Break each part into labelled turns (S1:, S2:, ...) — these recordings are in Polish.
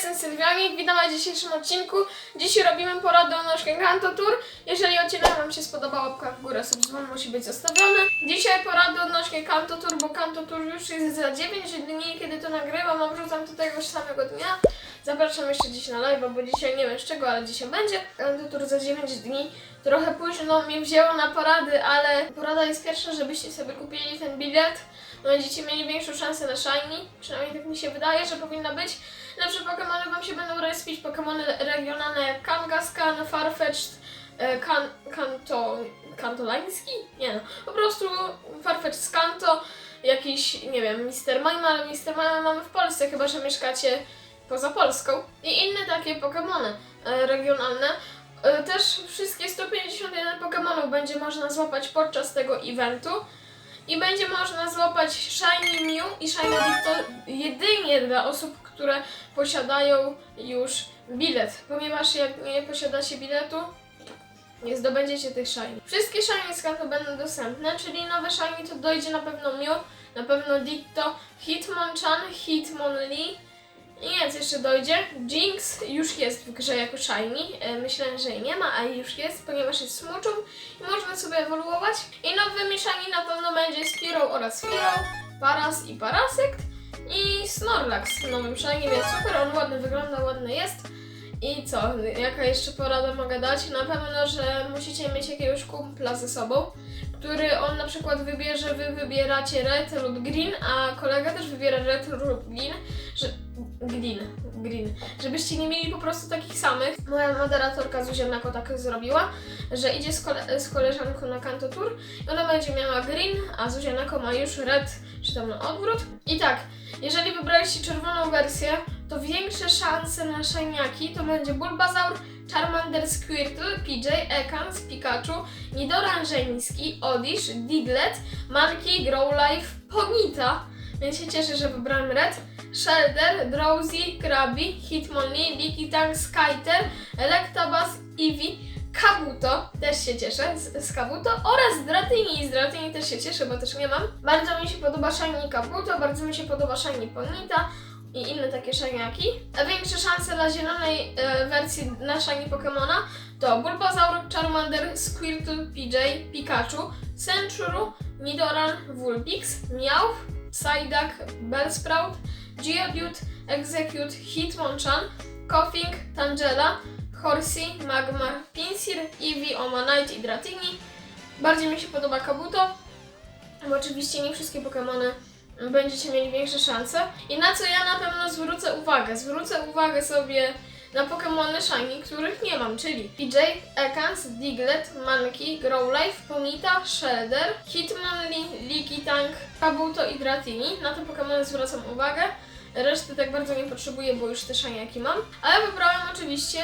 S1: jestem Sylwianik, witam na dzisiejszym odcinku. Dzisiaj robimy poradę odnośnie Kanto Tour. Jeżeli odcinek Wam się spodobał, łapka w górę, subskrypcja musi być zostawiony. Dzisiaj porady odnośnie Kanto Tour, bo Kanto Tour już jest za 9 dni, kiedy to nagrywam, a wrzucam to tego samego dnia. Zapraszam jeszcze dziś na live, bo dzisiaj nie wiem z czego, ale dzisiaj będzie. Kanto Tour za 9 dni. Trochę późno mnie wzięło na porady, ale porada jest pierwsza, żebyście sobie kupili ten bilet. Będziecie mieli większą szansę na shiny, przynajmniej tak mi się wydaje, że powinna być. Lepsze Pokémony Wam się będą respić, Pokémony regionalne Kangaskhan, Farfetch'd, e, kan, Kanto... Kantolański? Nie no, po prostu Farfetch'd z Kanto, jakiś, nie wiem, Mr. Mime, ale Mr. Mime mamy w Polsce, chyba że mieszkacie poza Polską. I inne takie Pokémony e, regionalne. E, Też wszystkie 151 Pokémonów będzie można złapać podczas tego eventu. I będzie można złapać Shiny Mew i Shiny Dicto jedynie dla osób, które posiadają już bilet. Ponieważ jak nie posiadacie biletu, nie zdobędziecie tych Shiny. Wszystkie Shiny z karty będą dostępne, czyli nowe Shiny to dojdzie na pewno Mew, na pewno Dicto, Hitmonchan, Hitmonlee. I jeszcze dojdzie. Jinx już jest w grze jako Shiny. E, Myślałem, że jej nie ma, a już jest, ponieważ jest smuczą i można sobie ewoluować. I nowymi Shiny na pewno będzie Spearow oraz Fearow, Paras i Parasect i Snorlax nowym Shiny, więc super, on ładny wygląda, ładny jest. I co, jaka jeszcze porada mogę dać? Na pewno, że musicie mieć jakiegoś kumpla ze sobą, który on na przykład wybierze, wy wybieracie red lub green, a kolega też wybiera red lub green, że green, green, żebyście nie mieli po prostu takich samych. Moja moderatorka Zuzia tak zrobiła, że idzie z, kole z koleżanką na Kanto Tour i ona będzie miała green, a Zuzia ma już red, czy tam na odwrót. I tak, jeżeli wybraliście czerwoną wersję, to większe szanse na szajniaki to będzie Bulbasaur, Charmander, Squirtle, PJ, Ekans, Pikachu, Nidoran Żeński, Diglett, Monkey, Growlife, Ponyta. Więc się cieszę, że wybrałem Red. Shelder, Drowsy, Krabby, Hitmonlee, Lickitung, Skyter, Electabuzz, Eevee, Kabuto, też się cieszę z, z Kabuto oraz Dratini. Z Dratini też się cieszę, bo też nie mam. Bardzo mi się podoba Shiny Kabuto, bardzo mi się podoba Shiny Ponita i inne takie szaniaki. Większe szanse dla zielonej e, wersji na Shiny Pokemona to Bulbasaur, Charmander, Squirtle, PJ, Pikachu, Sandshrew, Nidoran, Vulpix, Meowth, Psyduck, Bellsprout, Geodude, Execute, Hitmonchan, Koffing, Tangela, Horsey, Magmar, Pinsir, Eevee, Omanite i Dratini. Bardziej mi się podoba Kabuto, bo oczywiście nie wszystkie Pokémony będziecie mieli większe szanse. I na co ja na pewno zwrócę uwagę? Zwrócę uwagę sobie na Pokémony Shiny, których nie mam, czyli PJ, Ekans, Diglett, Mankey, Growlife, Ponyta, Shredder, Hitmonlee, Lickitung, Kabuto i Dratini. Na te Pokémony zwracam uwagę. Reszty tak bardzo nie potrzebuję, bo już te szaniaki mam. Ale wybrałem oczywiście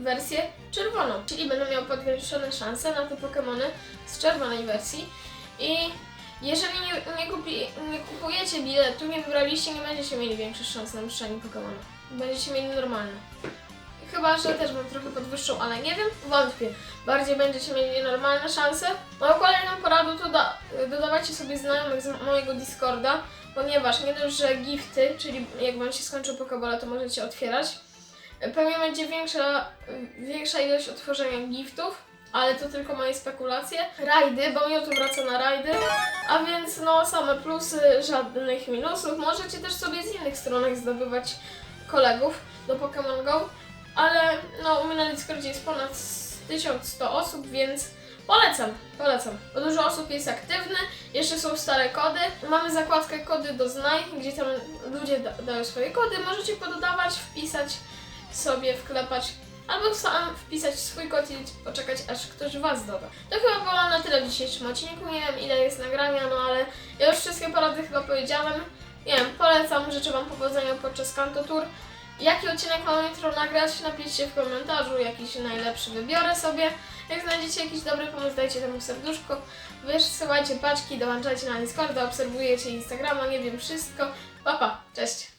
S1: wersję czerwoną, czyli będę miał podwyższone szanse na te Pokémony z czerwonej wersji. I jeżeli nie, nie, kupi, nie kupujecie biletu, nie wybraliście, nie będziecie mieli większych szans na wyższenie Pokémona. Będziecie mieli normalne. Chyba, że też bym trochę podwyższył, ale nie wiem, wątpię. Bardziej będziecie mieli normalne szanse. Moją kolejną poradą to da, dodawajcie sobie znajomych z mojego Discorda, ponieważ nie dość, że gifty, czyli jak wam się skończą Pokéball, to możecie otwierać. Pewnie będzie większa, większa ilość otworzenia giftów, ale to tylko moje spekulacje. Rajdy, bo Mewtwo wraca na rajdy, a więc no same plusy, żadnych minusów. Możecie też sobie z innych stronek zdobywać kolegów do Pokémon Go, ale no u mnie na Discordzie jest ponad 1100 osób, więc polecam, polecam. Bo dużo osób jest aktywne, jeszcze są stare kody. Mamy zakładkę kody do znaj, gdzie tam ludzie da dają swoje kody. Możecie pododawać, wpisać sobie, wklepać albo sam wpisać swój kod i poczekać, aż ktoś was doda. To chyba było na tyle w dzisiejszym odcinku. Nie wiem ile jest nagrania, no ale ja już wszystkie porady chyba powiedziałem. Nie wiem, polecam, życzę wam powodzenia podczas Kanto Tour. Jaki odcinek mam jutro nagrać? Napiszcie w komentarzu, jakiś najlepszy wybiorę sobie. Jak znajdziecie jakiś dobry pomysł, dajcie temu serduszko. Wysyłajcie paczki, dołączajcie na Discorda, obserwujecie Instagrama, nie wiem wszystko. Pa, pa, cześć!